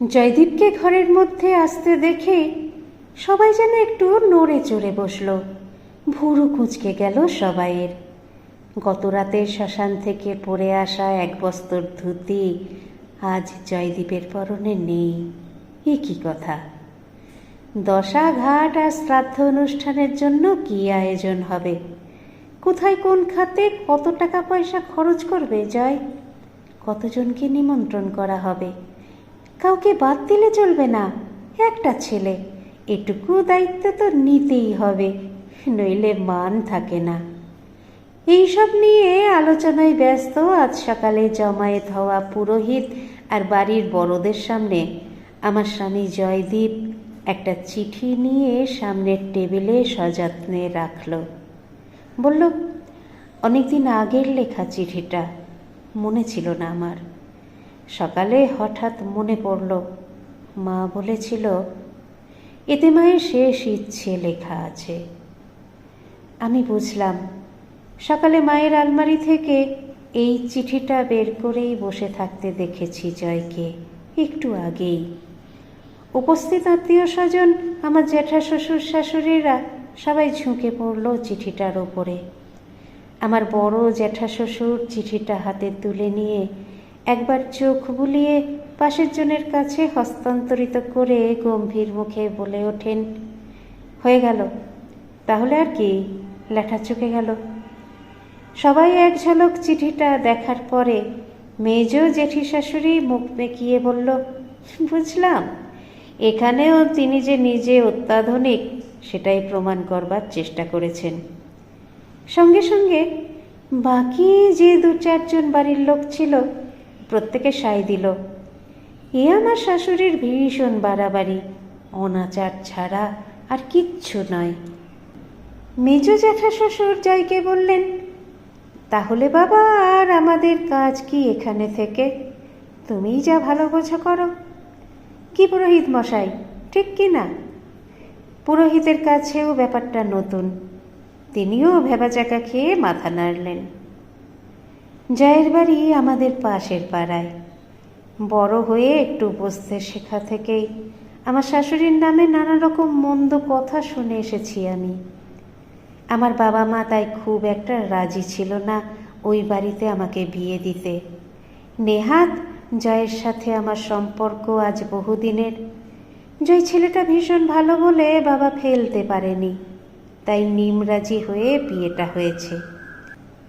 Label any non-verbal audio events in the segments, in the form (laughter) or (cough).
জয়দীপকে ঘরের মধ্যে আসতে দেখে সবাই যেন একটু নড়ে চড়ে বসল। ভুরু কুঁচকে গেল সবাইয়ের। গত রাতে শ্মশান থেকে পড়ে আসা এক বস্তর ধুতি আজ জয়দীপের পরনে নেই। এ কি কথা? দশা ঘাট আর শ্রাদ্ধ অনুষ্ঠানের জন্য কি আয়োজন হবে? কোথায় কোন খাতে কত টাকা পয়সা খরচ করবে জয়? কতজনকে নিমন্ত্রণ করা হবে? কাউকে বাদ দিলে চলবে না। একটা ছেলে, এটুকু দায়িত্ব তো নিতেই হবে, নইলে মান থাকে না। এইসব নিয়ে আলোচনায় ব্যস্ত আজ সকালে জমায়েত হওয়া পুরোহিত আর বাড়ির বড়দের সামনে আমার স্বামী জয়দীপ একটা চিঠি নিয়ে সামনের টেবিলে সযত্নে রাখল। বলল, অনেকদিন আগের লেখা চিঠিটা, মনে ছিল না আমার। সকালে হঠাৎ মনে পড়ল, মা বলেছিল এতে মায়ের শেষ ইচ্ছে লেখা আছে। আমি বুঝলাম, সকালে মায়ের আলমারি থেকে এই চিঠিটা বের করেই বসে থাকতে দেখেছি জয়কে একটু আগেই। উপস্থিত আত্মীয় স্বজন, আমার জ্যাঠা শ্বশুর শাশুড়িরা সবাই ঝুঁকে পড়ল চিঠিটার ওপরে আমার বড় জ্যাঠা শ্বশুর চিঠিটা হাতে তুলে নিয়ে একবার চোখ বুলিয়ে পাশের জনের কাছে হস্তান্তরিত করে গম্ভীর মুখে বলে ওঠেন, হয়ে গেল। তাহলে আর কি? লেখা চুকে গেল। সবাই এক ঝলক চিঠিটা দেখার পরে মেজ জেঠি শাশুড়ি মুখ বেঁকিয়ে বলল, বুঝলাম। এখানেও তিনি যে নিজে অত্যাধুনিক, সেটাই প্রমাণ করবার চেষ্টা করেছেন। সঙ্গে সঙ্গে বাকি যে দু চারজন বাড়ির লোক ছিল প্রত্যেকে সাই দিল, এ আমার শাশুড়ির ভীষণ বাড়াবাড়ি, অনাচার ছাড়া আর কিচ্ছু নয়। মেজ জ্যাঠা শ্বশুর জয়কে বললেন, তাহলে বাবা আর আমাদের কাজ কি এখানে থেকে? তুমিই যা ভালো বোঝা করো। কি পুরোহিত মশাই, ঠিক কি না? পুরোহিতের কাছেও ব্যাপারটা নতুন। তিনিও ভেবাচাকা খেয়ে মাথা নাড়লেন। জয়ের বাড়ি আমাদের পাশের পাড়ায়। বড় হয়ে একটু বসতে শেখা থেকেই আমার শাশুড়ির নামে নানা রকম মন্দ কথা শুনে এসেছি আমি। আমার বাবা মা তাই খুব একটা রাজি ছিল না ওই বাড়িতে আমাকে বিয়ে দিতে। নেহাত জয়ের সাথে আমার সম্পর্ক আজ বহুদিনের। জয় ছেলেটা ভীষণ ভালো বলে বাবা ফেলতে পারেনি, তাই নিমরাজি হয়ে বিয়েটা হয়েছে।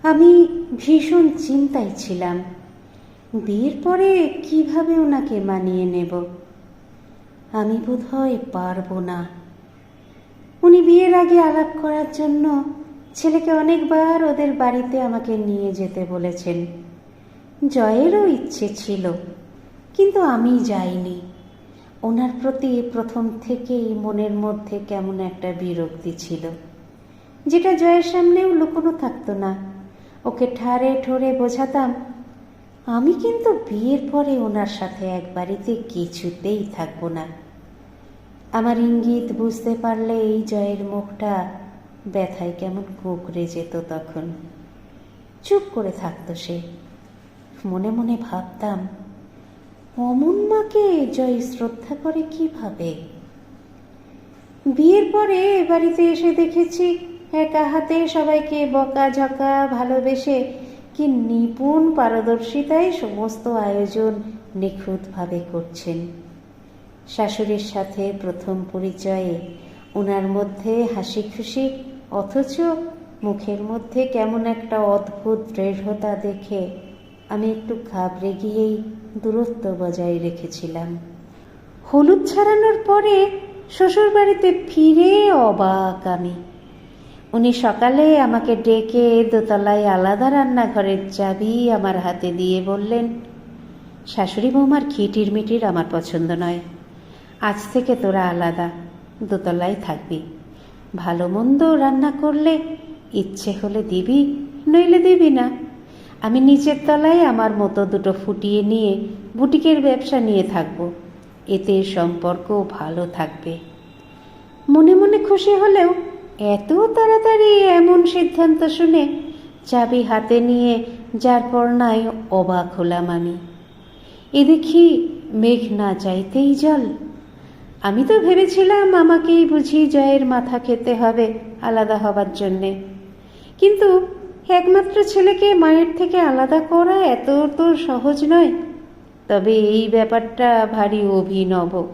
আমি ভীষণ চিন্তায় ছিলাম। বিয়ের পরে কীভাবে ওনাকে মানিয়ে নেব? আমি বোধ হয় পারব না। উনি বিয়ের আগে আলাপ করার জন্য ছেলেকে অনেকবার ওদের বাড়িতে আমাকে নিয়ে যেতে বলেছেন। জয়েরও ইচ্ছে ছিল, কিন্তু আমি যাইনি। ওনার প্রতি প্রথম থেকেই মনের মধ্যে কেমন একটা বিরক্তি ছিল, যেটা জয়ের সামনেও লুকোনো থাকতো না। ওকে ঠারে ঠোরে বোঝাতাম, আমি কিন্তু বিয়ের পরে ওনার সাথে এক বাড়িতে কিছুতেই থাকব না। আমার ইঙ্গিত বুঝতে পারলে এই জয়ের মুখটা ব্যথায় কেমন কুকড়ে যেত তখন। চুপ করে থাকতো সে। মনে মনে ভাবতাম, অমন মাকে জয় শ্রদ্ধা করে কীভাবে? বিয়ের পরে এ বাড়িতে এসে দেখেছি একা হাতে সবাইকে বকা ঝকা ভালোবেসে কি নিপুণ পারদর্শিতায় সমস্ত আয়োজন নিখুঁতভাবে করছেন। শাশুড়ির সাথে প্রথম পরিচয়ে ওনার মধ্যে হাসি খুশি অথচ মুখের মধ্যে কেমন একটা অদ্ভুত দৃঢ়তা দেখে আমি একটু ঘাবড়ে গিয়েই দূরত্ব বজায় রেখেছিলাম। হলুদ ছাড়ানোর পরে শ্বশুরবাড়িতে ফিরে অবাক আমি। উনি সকালে আমাকে ডেকে দোতলায় আলাদা রান্নাঘরের চাবি আমার হাতে দিয়ে বললেন, শাশুড়ি বৌমার খিটির মিটির আমার পছন্দ নয়। আজ থেকে তোরা আলাদা, দোতলায় থাকবি। ভালো মন্দ রান্না করলে ইচ্ছে হলে দিবি, নইলে দিবি না। আমি নিচের তলায় আমার মতো দুটো ফুটিয়ে নিয়ে বুটিকের ব্যবসা নিয়ে থাকব। এতে সম্পর্ক ভালো থাকবে। মনে মনে খুশি হলেও এত তাড়াতাড়ি এমন সিদ্ধান্ত শুনে চাবি হাতে নিয়ে যার নাই অবাক হলাম আমি। এ দেখি মেঘ না চাইতেই জল। আমি তো ভেবেছিলাম আমাকেই বুঝি জয়ের মাথা খেতে হবে আলাদা হবার জন্যে। কিন্তু একমাত্র ছেলেকে মায়ের থেকে আলাদা করা এত তো সহজ নয়। তবে এই ব্যাপারটা ভারী অভিনব।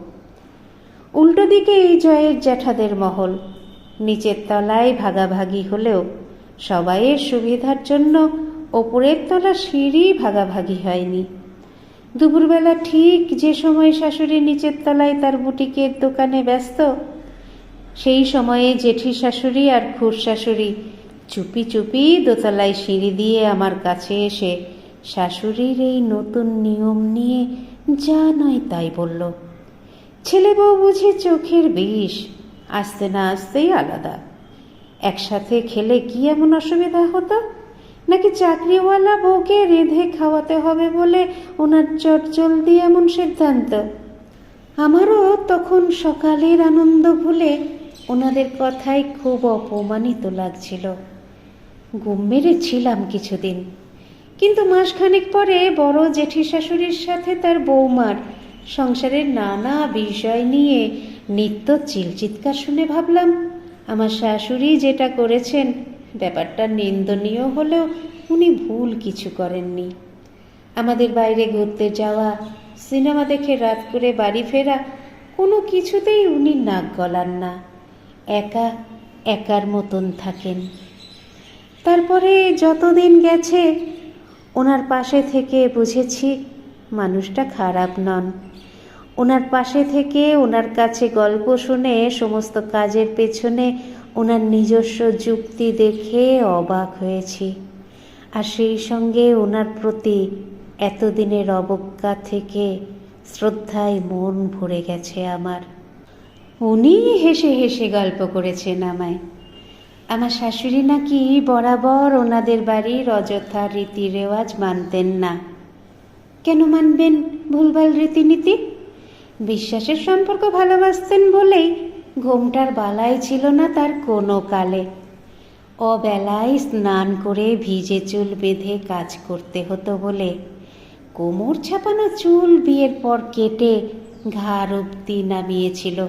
উল্টো দিকে এই জয়ের জ্যাঠাদের মহল। নিচের তলায় ভাগাভাগি হলেও সবাইয়ের সুবিধার জন্য ওপরের তলা সিঁড়ি ভাগাভাগি হয়নি। দুপুরবেলা ঠিক যে সময় শাশুড়ি নিচের তলায় তার বুটিকের দোকানে ব্যস্ত, সেই সময়ে জেঠি শাশুড়ি আর খুর শাশুড়ি চুপি চুপি দোতলায় সিঁড়ি দিয়ে আমার কাছে এসে শাশুড়ির এই নতুন নিয়ম নিয়ে যা নয় তাই বলল ছেলে বউ বুঝি চোখের বিষ আসতে না আসতেই আলাদা। একসাথে খেলে কি এমন অসুবিধা হতো? নাকি চাকরিওয়ালা বউকে রেঁধে খাওয়াতে হবে বলে ওনার চট জলদি এমন সিদ্ধান্ত? আমারও তখন সকালের আনন্দ ভুলে ওনাদের কথায় খুব অপমানিত লাগছিল। ঘুম মেরেছিলাম কিছুদিন। কিন্তু মাসখানেক পরে বড় জেঠি শাশুড়ির সাথে তার বৌমার সংসারের নানা বিষয় নিয়ে নিত্য চিলচিৎকার শুনে ভাবলাম, আমার শাশুড়ি যেটা করেছেন, ব্যাপারটা নিন্দনীয় হলেও উনি ভুল কিছু করেননি। আমাদের বাইরে ঘুরতে যাওয়া, সিনেমা দেখে রাত করে বাড়ি ফেরা, কোনো কিছুতেই উনি নাক গলান না। একা, একার মতন থাকেন। তারপরে যতদিন গেছে, ওনার পাশে থেকে বুঝেছি, মানুষটা খারাপ নন। ওনার পাশে থেকে ওনার কাছে গল্প শুনে, সমস্ত কাজের পেছনে ওনার নিজস্ব যুক্তি দেখে অবাক হয়েছি। আর সেই সঙ্গে ওনার প্রতি এতদিনের অবজ্ঞা থেকে শ্রদ্ধায় মন ভরে গেছে আমার। উনি হেসে হেসে গল্প করেছেন আমায়। আমার শাশুড়ি নাকি বরাবর ওনাদের বাড়ির অযথা রীতি রেওয়াজ মানতেন না। কেন মানবেন ভুলভাল রীতিনীতি? বিশ্বাসের সম্পর্ক ভালোবাসতেন বলেই ঘোমটার বালাই ছিল না তার কোনো কালে। অবেলায় স্নান করে ভিজে চুল বেঁধে কাজ করতে হতো বলে কোমর ছাপানো চুল বিয়ের পর কেটে ঘাড় অব্দি নামিয়েছিল।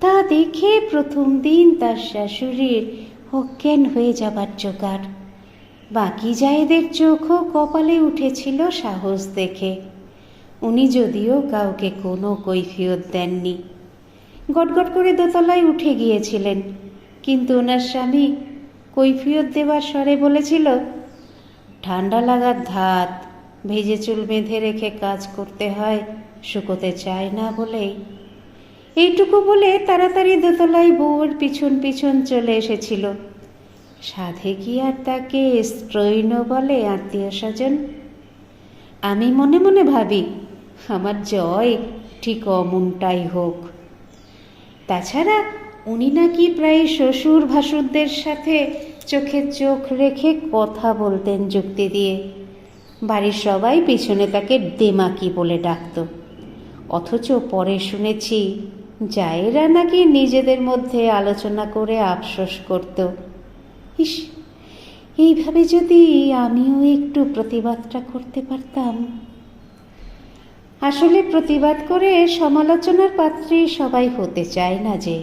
তা দেখে প্রথম দিন তার শাশুড়ির অজ্ঞান হয়ে যাবার জোগাড়। বাকি জায়েদের চোখও কপালে উঠেছিল সাহস দেখে। উনি যদিও কাউকে কোনো কৈফিয়ত দেননি। গটগট করে দোতলায় উঠে গিয়েছিলেন, কিন্তু ওনার স্বামী কৈফিয়ত দেওয়ার স্বরে বলেছিল, ঠান্ডা লাগার ধাত, ভেজে চুল বেঁধে রেখে কাজ করতে হয়, শুকোতে চায় না বলেই এইটুকু বলে তাড়াতাড়ি দোতলায় বউয়ের পিছন পিছন চলে এসেছিল। সাধে কি আর তাকে স্ত্রৈন বলে আত্মীয় স্বজন? আমি মনে মনে ভাবি আমার জয়, ঠিক অমনটাই হোক। তাছাড়া উনি নাকি প্রায় শ্বশুর ভাসুরদের সাথে চোখে চোখ রেখে কথা বলতেন যুক্তি দিয়ে। বাড়ির সবাই পিছনে তাকে দেমাকি বলে ডাকত। অথচ পরে শুনেছি জায়েরা নাকি নিজেদের মধ্যে আলোচনা করে আফসোস করত। ইস, এইভাবে যদি আমিও একটু প্রতিবাদটা করতে পারতাম। আসলে প্রতিবাদ করে সমালোচনার পাত্রী সবাই হতে চায় না যে,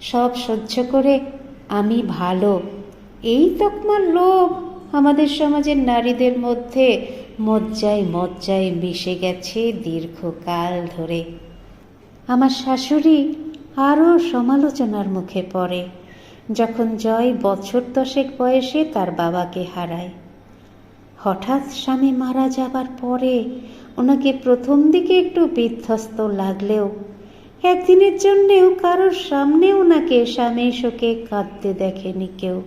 সব সহ্য করে আমি ভালো। এই তকমার লোভ আমাদের সমাজের নারীদের মধ্যে মজ্জায় মজ্জায় মিশে গেছে দীর্ঘকাল ধরে। আমার শাশুড়ি আরও সমালোচনার মুখে পড়ে, যখন জয় বছর দশেক বয়সে তার বাবাকে হারায়। হঠাৎ স্বামী মারা যাবার পরে ওনাকে প্রথম দিকে একটু বিধ্বস্ত লাগলেও একদিনের জন্যেও কারোর সামনে ওনাকে স্বামী শোকে কাঁদতে দেখেনি কেউ।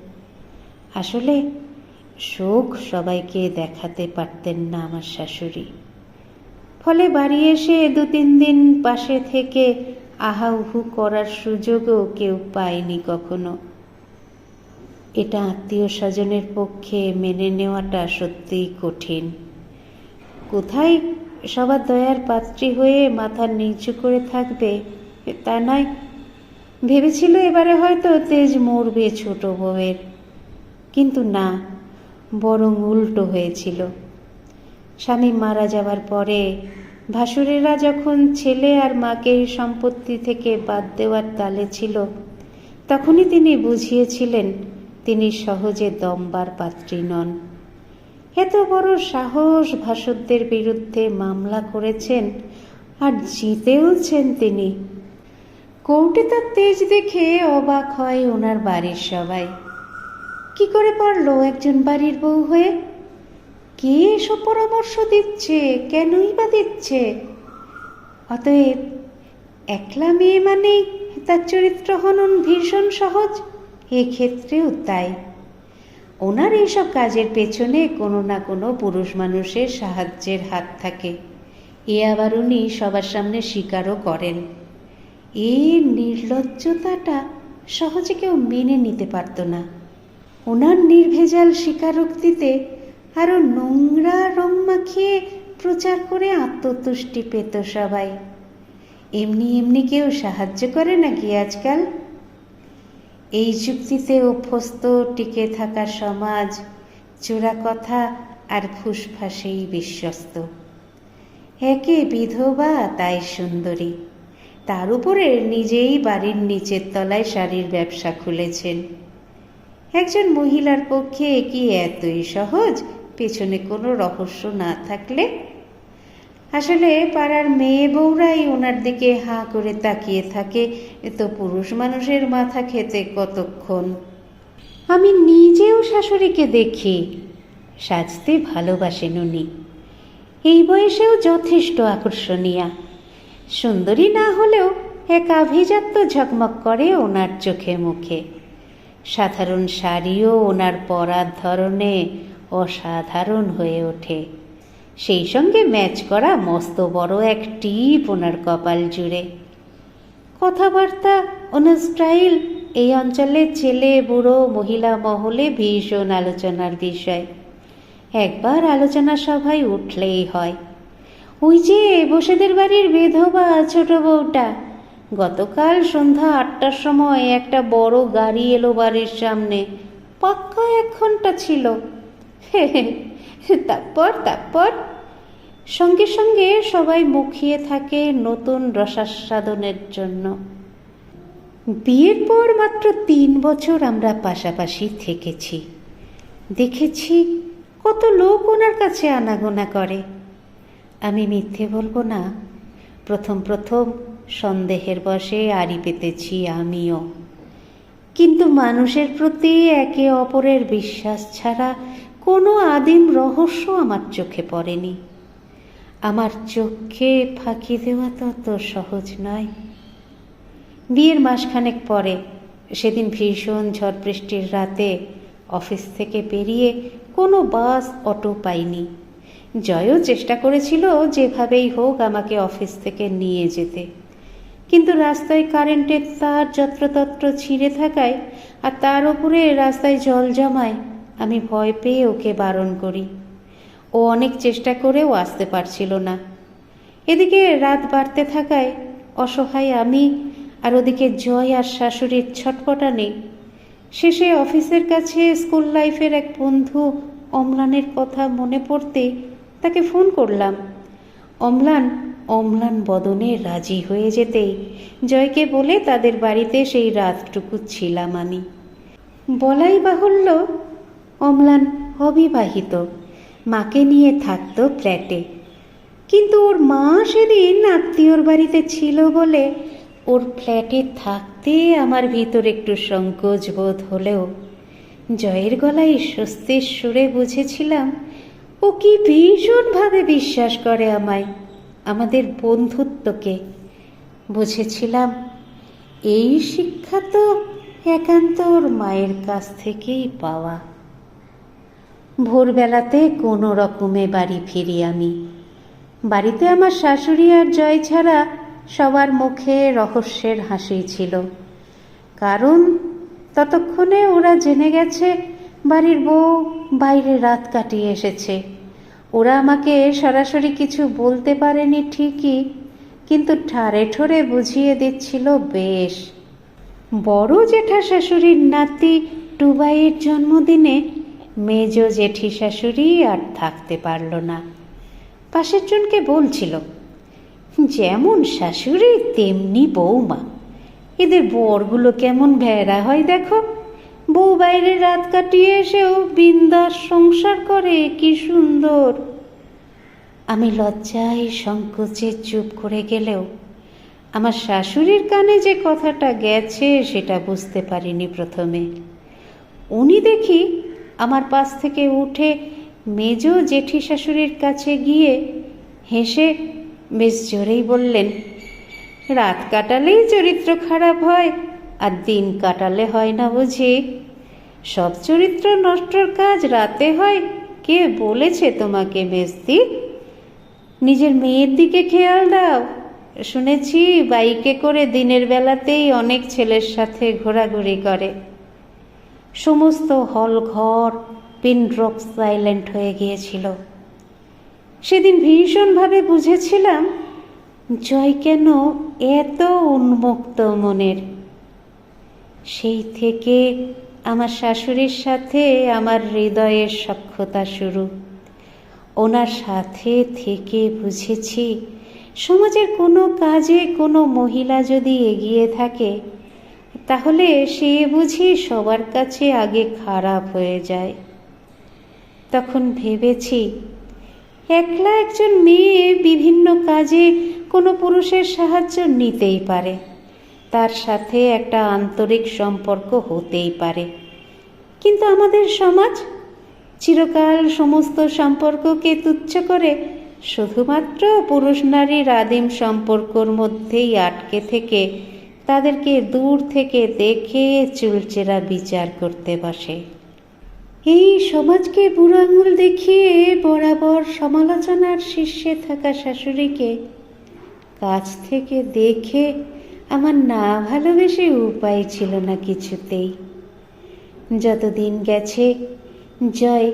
আসলে শোক সবাইকে দেখাতে পারতেন না আমার শাশুড়ি। ফলে বাড়ি এসে দু তিন দিন পাশে থেকে আহা উহু করার সুযোগও কেউ পায়নি কখনো। এটা আত্মীয় স্বজনের পক্ষে মেনে নেওয়াটা সত্যিই কঠিন। কোথায় সবার দয়ার পাত্রী হয়ে মাথা নিচু করে থাকবে তা নয়। ভেবেছিল এবারে হয়তো তেজ মরবে ছোট বউয়ের। কিন্তু না, বরং উল্টো হয়েছিল। স্বামী মারা যাবার পরে ভাসুরেরা যখন ছেলে আর মাকে সম্পত্তি থেকে বাদ দেওয়ার তালে ছিল, তখনই তিনি বুঝিয়েছিলেন তিনি সহজে দমবার পাত্রী নন। এত বড় সাহস ভাসুরদের বিরুদ্ধে মামলা করেছেন আর জিতেওছেন তিনি। কোর্টে তার তেজ দেখে অবাক হয় ওনার বাড়ির সবাই। কি করে পারল একজন বাড়ির বউ হয়ে? কে এসব পরামর্শ দিচ্ছে? কেনই বা দিচ্ছে? অতএব একলা মেয়ে মানেই তার চরিত্র হনন ভীষণ সহজ, এক্ষেত্রেও তাই। ওনার এইসব কাজের পেছনে কোনো না কোনো পুরুষ মানুষের সাহায্যের হাত থাকে। এ আবার উনি সবার সামনে স্বীকারও করেন। এই নির্লজ্জতাটা সহজে কেউ মেনে নিতে পারত না। ওনার নির্ভেজাল স্বীকারোক্তিতে আরও নোংরা রং মাখিয়ে প্রচার করে আত্মতুষ্টি পেত সবাই। এমনি এমনি কেউ সাহায্য করে নাকি আজকাল? এই যুক্তিতে অভ্যস্ত টিকে থাকা সমাজ, চোরা কথা আর ফুসফাসেই বিশ্বস্ত। একে বিধবা তাই সুন্দরী। তার উপরে নিজেই বাড়ির নিচের তলায় শাড়ির ব্যবসা খুলেছেন। একজন মহিলার পক্ষে কি এতই সহজ? পেছনে কোনো রহস্য না থাকলে আসলে পাড়ার মেয়ে বউরাই ওনার দিকে হাঁ করে তাকিয়ে থাকে। তো পুরুষ মানুষের মাথা খেতে কতক্ষণ। আমি নিজেও শাশুড়িকে দেখি, সাজতে ভালোবাসেন উনি। এই বয়সেও যথেষ্ট আকর্ষণীয়া। সুন্দরী না হলেও এক আভিজাত্য ঝকমক করে ওনার চোখে মুখে। সাধারণ শাড়িও ওনার পরার ধরনে অসাধারণ হয়ে ওঠে। সেই সঙ্গে ম্যাচ করা মস্ত বড় এক টিপ ওনার কপাল জুড়ে। কথাবার্তা, ওনার স্টাইল, এই অঞ্চলের ছেলে, বুড়ো, মহিলা মহলে ভীষণ আলোচনার বিষয়। একবার আলোচনা সভায় উঠলেই হয়। ওই যে বসেদের বাড়ির বেধবা ছোট বউটা, গতকাল সন্ধ্যা আটটার সময় একটা বড় গাড়ি এলো বাড়ির সামনে। পাক্কা এক ঘণ্টা ছিল। (laughs) তারপর তারপর সঙ্গে সঙ্গে সবাই মুখিয়ে থাকে নতুন রসাস্বাদনের জন্য। বিয়ের পর মাত্র তিন বছর আমরা পাশাপাশি থেকেছি। দেখেছি কত লোক ওনার কাছে আনাগোনা করে। আমি মিথ্যে বলব না, প্রথম প্রথম সন্দেহের বশে আড়ি পেতেছি আমিও। কিন্তু মানুষের প্রতি একে অপরের বিশ্বাস ছাড়া কোনো আদিম রহস্য আমার চোখে পড়েনি। আমার চোখে ফাঁকি দেওয়া তো অত সহজ নয়। বিয়ের মাসখানেক পরে সেদিন ভীষণ ঝড় বৃষ্টির রাতে অফিস থেকে বেরিয়ে কোনো বাস, অটো পাইনি। জয়ও চেষ্টা করেছিল যেভাবেই হোক আমাকে অফিস থেকে নিয়ে যেতে। কিন্তু রাস্তায় কারেন্টের তার যত্রতত্র ছিঁড়ে থাকায় আর তার উপরে রাস্তায় জল জমায়, আমি ভয় পেয়ে ওকে বারণ করি। ও অনেক চেষ্টা করেও আসতে পারছিল না। এদিকে রাত বাড়তে থাকায় অসহায় আমি আর ওদিকে জয় আর শাশুড়ির ছটপটা নেই শেষে অফিসের কাছে স্কুল লাইফের এক বন্ধু অম্লানের কথা মনে পড়তে তাকে ফোন করলাম। অম্লান অম্লান বদনে রাজি হয়ে যেতেই জয়কে বলে তাদের বাড়িতে সেই রাতটুকু ছিলাম আমি। বলাই বাহুল্য অম্লান অবিবাহিত। মাকে নিয়ে থাকত ফ্ল্যাটে। কিন্তু ওর মা সেদিন আত্মীয়র বাড়িতে ছিল বলে ওর ফ্ল্যাটে থাকতে আমার ভিতর একটু সংকোচ বোধ হলেও জয়ের গলায় স্বস্তির সুরে বুঝেছিলাম, ও কি ভীষণভাবে বিশ্বাস করে আমায়, আমাদের বন্ধুত্বকে। বুঝেছিলাম, এই শিক্ষা তো একান্ত ওর মায়ের কাছ থেকেই পাওয়া। ভোরবেলাতে কোনো রকমে বাড়ি ফিরি আমি। বাড়িতে আমার শাশুড়ি আর জয় ছাড়া সবার মুখে রহস্যের হাসি ছিল। কারণ ততক্ষণে ওরা জেনে গেছে বাড়ির বউ বাইরে রাত কাটিয়ে এসেছে। ওরা আমাকে সরাসরি কিছু বলতে পারেনি ঠিকই, কিন্তু ঠারে ঠোরে বুঝিয়ে দিচ্ছিল বেশ। বড় জেঠা শাশুড়ির নাতি টুবাইয়ের জন্মদিনে মেজ জেঠি শাশুড়ি আর থাকতে পারল না। পাশের জনকে বলছিল, যেমন শাশুড়ি, তেমনি বৌমা। এদের বরগুলো কেমন ভেড়া হয় দেখো। বউ বাইরে রাত কাটিয়ে এসেও বিন্দাস সংসার করে, কি সুন্দর। আমি লজ্জায় সংকোচে চুপ করে গেলেও আমার শাশুড়ির কানে যে কথাটা গেছে সেটা বুঝতে পারিনি প্রথমে। উনি দেখি আমার পাশ থেকে উঠে মেজ জেঠি শাশুড়ির কাছে গিয়ে হেসে বেশ জোরেই বললেন, রাত কাটালেই চরিত্র খারাপ হয় আর দিন কাটালে হয় না বুঝি? সব চরিত্র নষ্টর কাজ রাতে হয়। কে বলেছে তোমাকে মেজদি নিজের মেয়ের দিকে খেয়াল দাও। শুনেছি বাইকে করে দিনের বেলাতেই অনেক ছেলের সাথে ঘোরাঘুরি করে। সমস্ত হল ঘর পিন ড্রপ সাইলেন্ট হয়ে গিয়েছিল। সেদিন ভীষণভাবে বুঝেছিলাম, জয় কেন এত উন্মুক্ত মনের। সেই থেকে আমার শাশুড়ির সাথে আমার হৃদয়ের সক্ষতা শুরু। ওনার সাথে থেকে বুঝেছি, সমাজের কোনো কাজে কোনো মহিলা যদি এগিয়ে থাকে তাহলে সে বুঝি সবার কাছে আগে খারাপ হয়ে যায়। তখন ভেবেছি, একলা একজন মেয়ে বিভিন্ন কাজে কোনো পুরুষের সাহায্য নিতেই পারে। তার সাথে একটা আন্তরিক সম্পর্ক হতেই পারে। কিন্তু আমাদের সমাজ চিরকাল সমস্ত সম্পর্ককে তুচ্ছ করে, শুধুমাত্র পুরুষ নারীর আদিম সম্পর্কর মধ্যেই আটকে থেকে তাদেরকে দূর থেকে দেখে চুলচেরা বিচার করতে বসে। এই সমাজকে বুড়ো আঙুল দেখিয়ে বরাবর সমালোচনার শীর্ষে থাকা শাশুড়িকে কাছ থেকে দেখে আমার না ভালোবেসে উপায় ছিল না কিছুতেই। যতদিন গেছে, জয়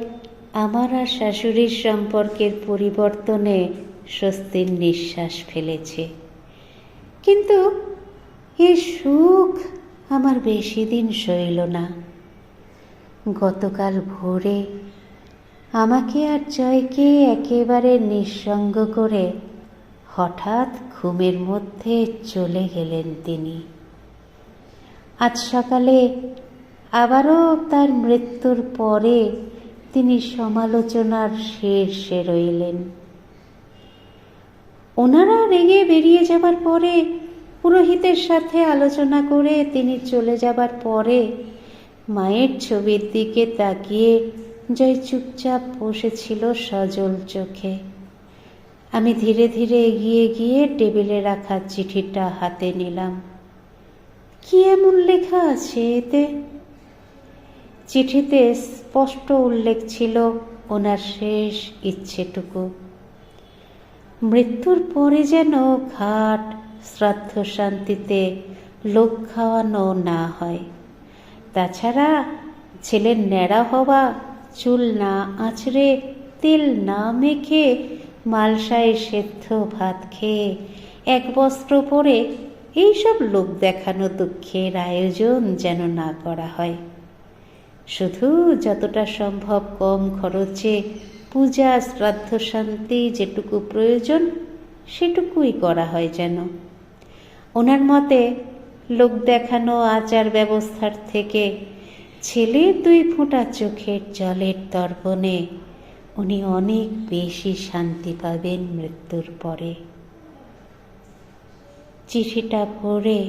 আমার আর শাশুড়ির সম্পর্কের পরিবর্তনে স্বস্তির নিঃশ্বাস ফেলেছে। কিন্তু এ সুখ আমার বেশি দিন সইল না। গতকাল ভোরে আমাকে আর জয়কে একেবারে নিঃসঙ্গ করে হঠাৎ ঘুমের মধ্যে চলে গেলেন তিনি। আজ সকালে আবারও তার মৃত্যুর পরে তিনি সমালোচনার শীর্ষে রইলেন। ওনারা রেগে বেরিয়ে যাবার পরে পুরোহিতের সাথে আলোচনা করে তিনি চলে যাবার পরে মায়ের ছবির দিকে তাকিয়ে জয় চুপচাপ বসেছিল সজল চোখে। আমি ধীরে ধীরে এগিয়ে গিয়ে টেবিলে রাখা চিঠিটা হাতে নিলাম। কি এমন লেখা আছে এতে? চিঠিতে স্পষ্ট উল্লেখ ছিল ওনার শেষ ইচ্ছেটুকু। মৃত্যুর পরে যেন ঘাট শ্রাদ্ধ শান্তিতে লোক খাওয়ানো না হয়। তাছাড়া ছেলের ন্যাড়া হওয়া, চুল না আঁচড়ে, তেল না মেখে মালসায় সেদ্ধ ভাত খেয়ে এক বস্ত্র পরে এইসব লোক দেখানো দুঃখের আয়োজন যেন না করা হয়। শুধু যতটা সম্ভব কম খরচে পূজা, শ্রাদ্ধ, শান্তি যেটুকু প্রয়োজন, সেটুকুই করা হয় যেন। ওনার মতে, লোক দেখানো আচার ব্যবস্থার থেকে ছেলের দুই ফোঁটা চোখের জলের তর্পণে উনি অনেক বেশি শান্তি পাবেন মৃত্যুর পরে। চিঠিটা পড়ে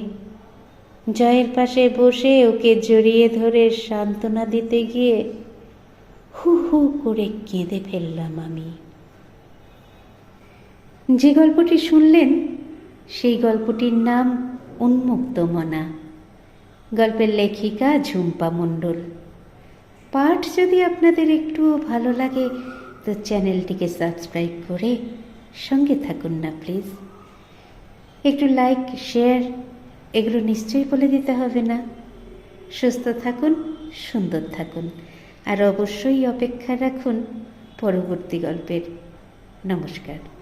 জয়ের পাশে বসে ওকে জড়িয়ে ধরে সান্ত্বনা দিতে গিয়ে হু হু করে কেঁদে ফেললাম আমি। যে গল্পটি শুনলেন সেই গল্পটির নাম উন্মুক্ত মনা। গল্পের লেখিকা ঝুম্পা মণ্ডল। পাঠ যদি আপনাদের একটু ভালো লাগে, তো চ্যানেলটিকে সাবস্ক্রাইব করে সঙ্গে থাকুন না, প্লিজ। একটু লাইক, শেয়ার, এগুলো নিশ্চয়ই বলে দিতে হবে না। সুস্থ থাকুন, সুন্দর থাকুন, আর অবশ্যই অপেক্ষা রাখুন পরবর্তী গল্পের। নমস্কার।